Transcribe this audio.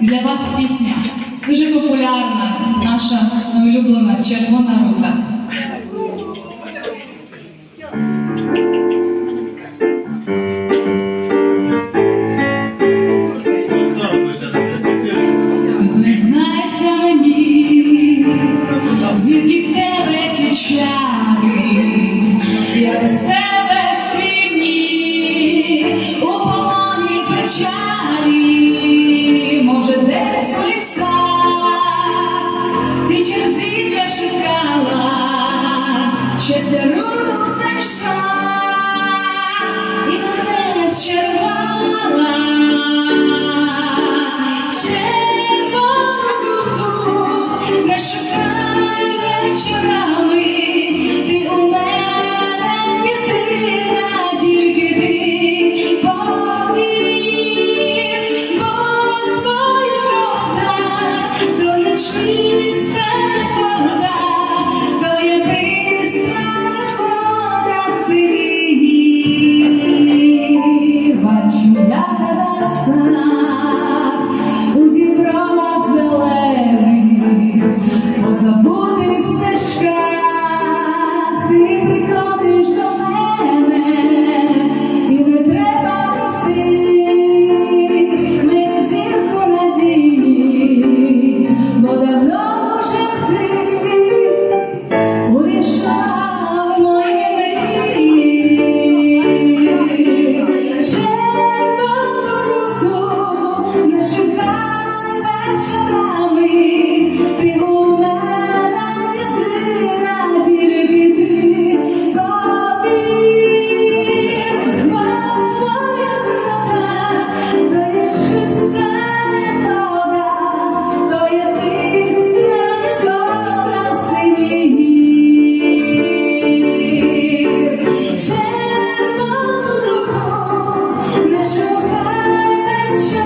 для вас пісня дуже популярна, наша улюблена червона рука. Червону руку не шукай вечора.